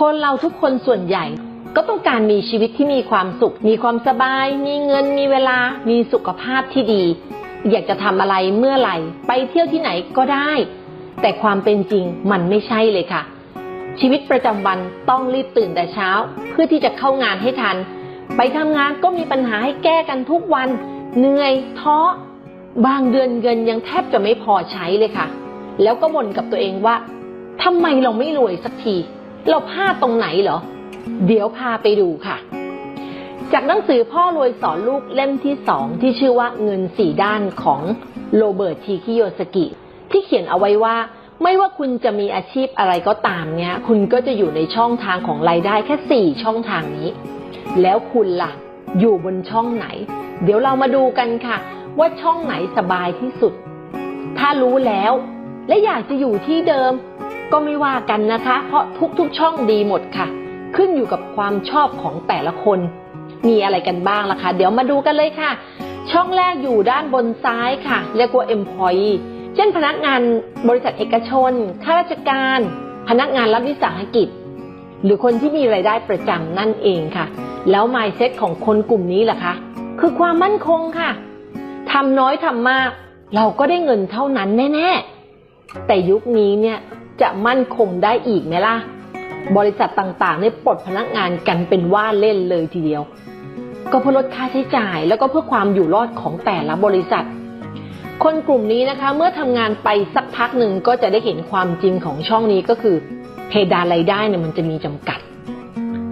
คนเราทุกคนส่วนใหญ่ ก็ต้องการมีชีวิตที่มีความสุข มีความสบาย มีเงิน มีเวลา มีสุขภาพที่ดี อยากจะทำอะไรเมื่อไหร่ ไปเที่ยวที่ไหนก็ได้ แต่ความเป็นจริงมันไม่ใช่เลยค่ะ ชีวิตประจำวันต้องรีบตื่นแต่เช้า เพื่อที่จะเข้างานให้ทัน ไปทำงานก็มีปัญหาให้แก้กันทุกวัน เหนื่อยท้อบางเดือนเงินยังแทบจะไม่พอใช้เลยค่ะ แล้วก็บ่นกับตัวเองว่าทำไมเราไม่รวยสักที เราพลาดตรงไหนเหรอ เดี๋ยวพาไปดูค่ะ จากหนังสือพ่อรวยสอนลูกเล่มที่สองที่ชื่อว่าเงินสี่ด้านของโรเบิร์ตทีคิโยสกิ ที่เขียนเอาไว้ว่า ไม่ว่าคุณจะมีอาชีพอะไรก็ตามเนี่ยคุณก็จะอยู่ในช่องทางของรายได้แค่สี่ช่องทางนี้ แล้วคุณล่ะ อยู่บนช่องไหน เดี๋ยวเรามาดูกันค่ะ ว่าช่องไหนสบายที่สุด ถ้ารู้แล้ว และอยากจะอยู่ที่เดิม ก็ไม่ว่ากันนะคะ เพราะทุกๆช่องดีหมดค่ะ ขึ้นอยู่กับความชอบของแต่ละคน มีอะไรกันบ้างล่ะคะ เดี๋ยวมาดูกันเลยค่ะ ช่องแรกอยู่ด้านบนซ้ายค่ะ เรียกว่า employee เช่นพนักงานบริษัทเอกชน ข้าราชการ พนักงานรัฐวิสาหกิจ หรือคนที่มีไรายได้ประจำนั่นเองค่ะ แล้ว mindset ของคนกลุ่มนี้ล่ะคะ คือความมั่นคงค่ะทำน้อยทำมาก เราก็ได้เงินเท่านั้นแน่ ๆ แต่ยุคนี้เนี่ย จะมั่นคงได้อีกไหมล่ะ บริษัทต่างๆเนี่ยปลดพนักงานกันเป็นว่าเล่นเลยทีเดียว ก็เพื่อลดค่าใช้จ่ายแล้วก็เพื่อความอยู่รอดของแต่ละบริษัท คนกลุ่มนี้นะคะเมื่อทำงานไปสักพักหนึ่งก็จะได้เห็นความจริงของช่องนี้ก็คือ เพดานรายได้เนี่ยมันจะมีจำกัด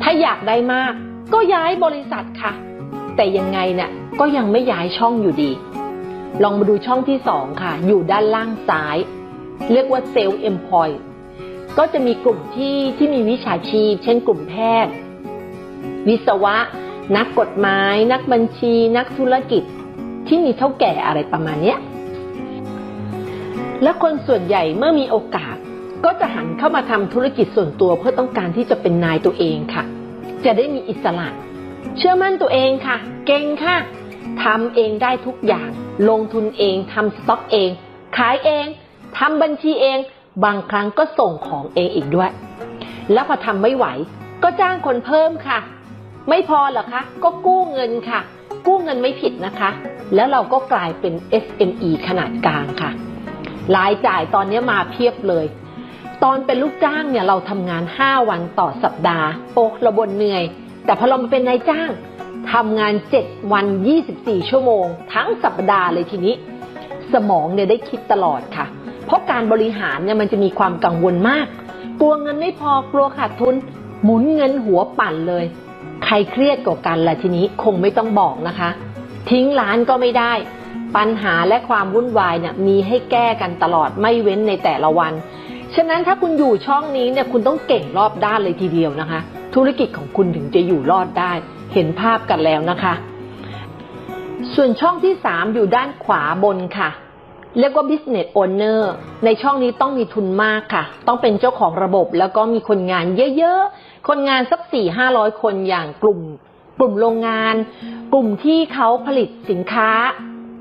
ถ้าอยากได้มากก็ย้ายบริษัทค่ะ แต่ยังไงเนี่ยก็ยังไม่ย้ายช่องอยู่ดี ลองมาดูช่องที่สองค่ะ อยู่ด้านล่างซ้าย เรียกว่าเซลล์เอ็มพอยก็จะมีกลุ่มที่ที่มีวิชาชีพ เช่นกลุ่มแพทย์ วิศวะ นักกฎหมาย นักบัญชี นักธุรกิจที่มีเท่าแก่อะไรประมาณนี้และคนส่วนใหญ่เมื่อมีโอกาส ก็จะหันเข้ามาทำธุรกิจส่วนตัวเพื่อต้องการที่จะเป็นนายตัวเองค่ะ จะได้มีอิสระ เชื่อมั่นตัวเองค่ะ เก่งค่ะทำเองได้ทุกอย่าง ลงทุนเองทำสต็อกเอง ขายเอง ทำบัญชีเอง บางครั้งก็ส่งของเองอีกด้วย แล้วพอทำไม่ไหว ก็จ้างคนเพิ่มค่ะ ไม่พอหรอคะ ก็กู้เงินค่ะ กู้เงินไม่ผิดนะคะ แล้วเราก็กลายเป็น SME ขนาดกลางค่ะ รายจ่ายตอนนี้มาเพียบเลย ตอนเป็นลูกจ้างเนี่ยเราทำงาน 5 วันต่อสัปดาห์ โอ้ระบนเหนื่อย แต่พอเรามาเป็นนายจ้างทำงาน 7 วัน 24 ชั่วโมง ทั้งสัปดาห์เลยทีนี้ สมองเนี่ยได้คิดตลอดค่ะ เพราะการบริหารเนี่ยมันจะมีความกังวลมาก กลัวเงินไม่พอกลัวขาดทุน หมุนเงินหัวปั่นเลย ใครเครียดกว่ากันล่ะทีนี้คงไม่ต้องบอกนะคะ ทิ้งร้านก็ไม่ได้ ปัญหาและความวุ่นวายเนี่ยมีให้แก้กันตลอดไม่เว้นในแต่ละวัน ฉะนั้นถ้าคุณอยู่ช่องนี้เนี่ยคุณต้องเก่งรอบด้านเลยทีเดียวนะคะ ธุรกิจของคุณถึงจะอยู่รอดได้ เห็นภาพกันแล้วนะคะ ส่วนช่องที่ 3 อยู่ด้านขวาบนค่ะ เรียกว่า business owner ในช่องนี้ต้องมีทุนมากค่ะ ต้องเป็นเจ้าของระบบแล้วก็มีคนงานเยอะๆ คนงานสักสี่ห้าร้อยคนอย่างกลุ่ม กลุ่มโรงงาน กลุ่มที่เขาผลิตสินค้า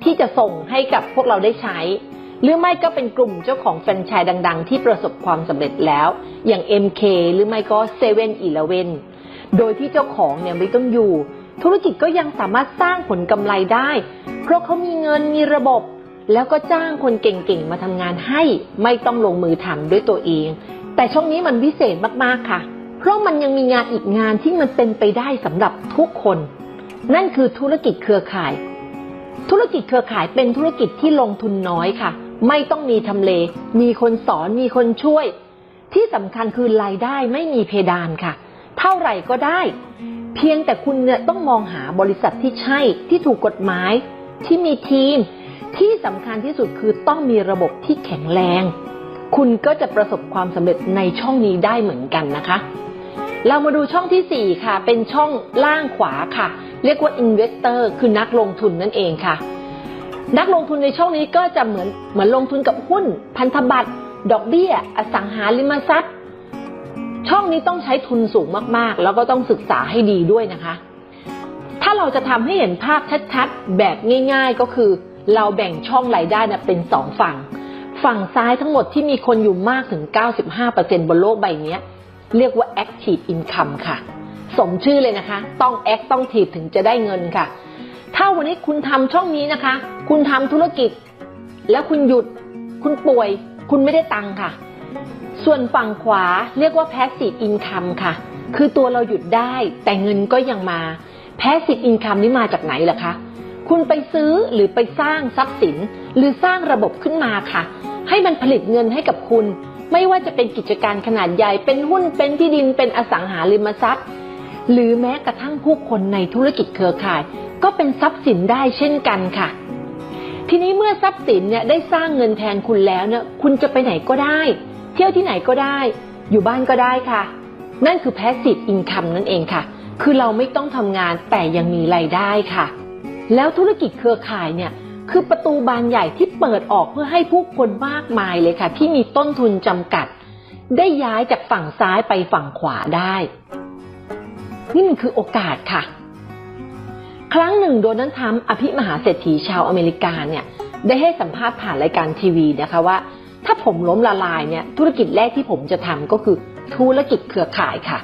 ที่จะส่งให้กับพวกเราได้ใช้ หรือไม่ก็เป็นกลุ่มเจ้าของแฟรนไชส์ดัง ๆ ที่ประสบความสำเร็จแล้ว อย่าง MK หรือไม่ก็7 e เ e ่ e อโดยที่เจ้าของเนี่ยไม่ต้องอยู่ ธุรกิจก็ยังสามารถสร้างผลกำไรได้ เพราะเขามีเงินมีระบบ แล้วก็จ้างคนเก่งๆ มาทำงานให้ไม่ต้องลงมือทำด้วยตัวเอง แต่ช่วงนี้มันพิเศษมากๆค่ะ เพราะมันยังมีงานอีกงานที่มันเป็นไปได้สำหรับทุกคน นั่นคือธุรกิจเครือข่าย ธุรกิจเครือข่ายเป็นธุรกิจที่ลงทุนน้อยค่ะ ไม่ต้องมีทำเล มีคนสอนมีคนช่วย ที่สำคัญคือรายได้ไม่มีเพดานค่ะ เท่าไหร่ก็ได้ เพียงแต่คุณเนี่ยต้องมองหาบริษัทที่ใช่ที่ถูกกฎหมายที่มีทีม ที่สำคัญที่สุดคือต้องมีระบบที่แข็งแรง คุณก็จะประสบความสำเร็จในช่องนี้ได้เหมือนกันนะคะ เรามาดูช่องที่ 4 ค่ะ เป็นช่องล่างขวาค่ะ เรียกว่า investor คือนักลงทุนนั่นเองค่ะ นักลงทุนในช่องนี้ก็จะเหมือนเหมือนลงทุนกับหุ้น พันธบัตร ดอกเบี้ย อสังหาริมทรัพย์ ช่องนี้ต้องใช้ทุนสูงมากๆ แล้วก็ต้องศึกษาให้ดีด้วยนะคะ ถ้าเราจะทำให้เห็นภาพชัดๆ แบบง่าย ๆ ก็คือ เราแบ่งช่องรายได้นะเป็นสองฝั่ง ฝั่งซ้ายทั้งหมดที่มีคนอยู่มากถึง 95%บนโลกใบนี้เรียกว่า active income ค่ะ สมชื่อเลยนะคะ ต้อง act ต้อง t ถึงจะได้เงินค่ะ ถ้าวันนี้คุณทำช่องนี้นะคะ คุณทำธุรกิจ แล้วคุณหยุด คุณป่วย คุณไม่ได้ตังค์ค่ะ ส่วนฝั่งขวาเรียกว่า passive income ค่ะ คือตัวเราหยุดได้แต่เงินก็ยังมา passive income นี่มาจากไหนล่ะคะ คุณไปซื้อหรือไปสร้างทรัพย์สิน หรือสร้างระบบขึ้นมาค่ะ ให้มันผลิตเงินให้กับคุณ ไม่ว่าจะเป็นกิจการขนาดใหญ่เป็นหุ้นเป็นที่ดินเป็นอสังหาริมทรัพย์ หรือแม้กระทั่งผู้คนในธุรกิจเครือข่าย ก็เป็นทรัพย์สินได้เช่นกันค่ะ ทีนี้เมื่อทรัพย์สินเนี่ยได้สร้างเงินแทนคุณแล้วเนี่ยคุณจะไปไหนก็ได้ เที่ยวที่ไหนก็ได้ อยู่บ้านก็ได้ค่ะ นั่นคือ passive income นั่นเองค่ะ คือเราไม่ต้องทำงานแต่ยังมีรายได้ค่ะ แล้วธุรกิจเครือข่ายเนี่ยคือประตูบานใหญ่ที่เปิดออกเพื่อให้ผู้คนมากมายเลยค่ะ ที่มีต้นทุนจำกัด ได้ย้ายจากฝั่งซ้ายไปฝั่งขวาได้ นี่มันคือโอกาสค่ะ ครั้งหนึ่งโดนัลด์ทรัมป์อภิมหาเศรษฐีชาวอเมริกาเนี่ยได้ให้สัมภาษณ์ผ่านรายการทีวีนะคะว่า ถ้าผมล้มละลายเนี่ยธุรกิจแรกที่ผมจะทำก็คือธุรกิจเครือข่ายค่ะ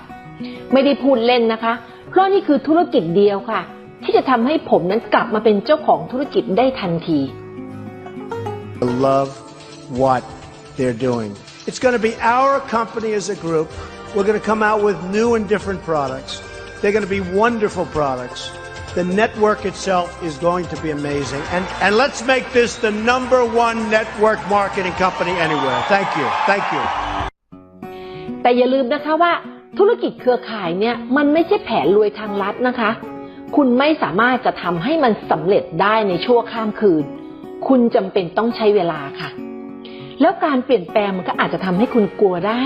ไม่ได้พูดเล่นนะคะ เพราะนี่คือธุรกิจเดียวค่ะ ที่จะทำให้ผมนั้นกลับมาเป็นเจ้าของธุรกิจได้ทันที love what they're doing. It's going to be our company as a group. We're going to come out with new and different products. They're going to be wonderful products. The network itself is going to be amazing. And, and let's make this the number one network marketing company anywhere. Thank you. Thank you. แต่อย่าลืมนะคะว่าธุรกิจเครือข่ายเนี่ยมันไม่ใช่แผนรวยทางลัดนะคะ คุณไม่สามารถจะทำให้มันสำเร็จได้ในชั่วข้ามคืน คุณจำเป็นต้องใช้เวลาค่ะ แล้วการเปลี่ยนแปลงมันก็อาจจะทำให้คุณกลัวได้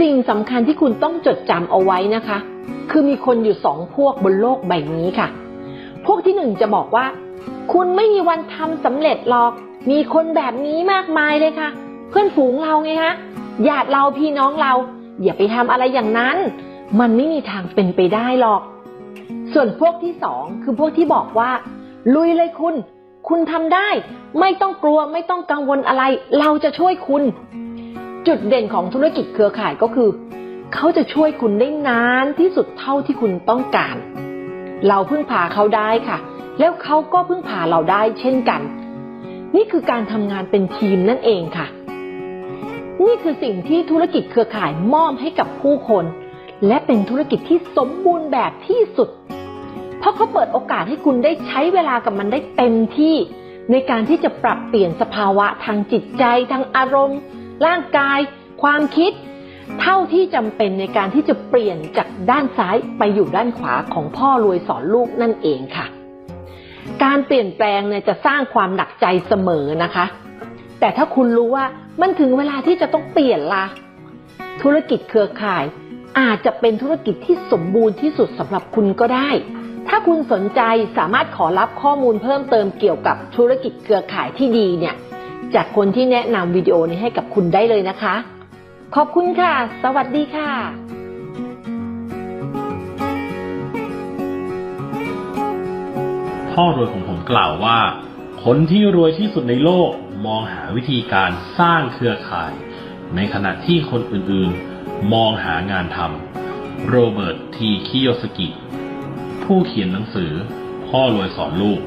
สิ่งสำคัญที่คุณต้องจดจำเอาไว้นะคะ คือมีคนอยู่สองพวกบนโลกใบนี้ค่ะ พวกที่หนึ่งจะบอกว่า คุณไม่มีวันทำสำเร็จหรอก มีคนแบบนี้มากมายเลยค่ะ เพื่อนฝูงเราไงคะญาติเราพี่น้องเรา อย่าไปทำอะไรอย่างนั้น มันไม่มีทางเป็นไปได้หรอก ส่วนพวกที่สองคือพวกที่บอกว่า ลุยเลยคุณ คุณทำได้ ไม่ต้องกลัวไม่ต้องกังวลอะไร เราจะช่วยคุณ จุดเด่นของธุรกิจเครือข่ายก็คือ เขาจะช่วยคุณได้นานที่สุดเท่าที่คุณต้องการ เราพึ่งพาเขาได้ค่ะ แล้วเขาก็พึ่งพาเราได้เช่นกัน นี่คือการทำงานเป็นทีมนั่นเองค่ะ นี่คือสิ่งที่ธุรกิจเครือข่ายมอบให้กับผู้คนและเป็นธุรกิจที่สมบูรณ์แบบที่สุด เพราะเขาเปิดโอกาสให้คุณได้ใช้เวลากับมันได้เต็มที่ ในการที่จะปรับเปลี่ยนสภาวะทางจิตใจทางอารมณ์ ร่างกาย ความคิด เท่าที่จำเป็นในการที่จะเปลี่ยนจากด้านซ้ายไปอยู่ด้านขวาของพ่อรวยสอนลูกนั่นเองค่ะ การเปลี่ยนแปลงเนี่ยจะสร้างความหนักใจเสมอนะคะ แต่ถ้าคุณรู้ว่ามันถึงเวลาที่จะต้องเปลี่ยนละธุรกิจเครือข่ายอาจจะเป็นธุรกิจที่สมบูรณ์ที่สุดสำหรับคุณก็ได้ ถ้าคุณสนใจสามารถขอรับข้อมูลเพิ่มเติมเกี่ยวกับธุรกิจเครือข่ายที่ดีเนี่ย จากคนที่แนะนำวิดีโอนี้ให้กับคุณได้เลยนะคะ ขอบคุณค่ะ สวัสดีค่ะพ่อรวยของผมกล่าวว่า คนที่รวยที่สุดในโลกมองหาวิธีการสร้างเครือข่าย ในขณะที่คนอื่นๆ มองหางานทำโรเบิร์ตทีคิโยสกิ ผู้เขียนหนังสือ พ่อรวยสอนลูก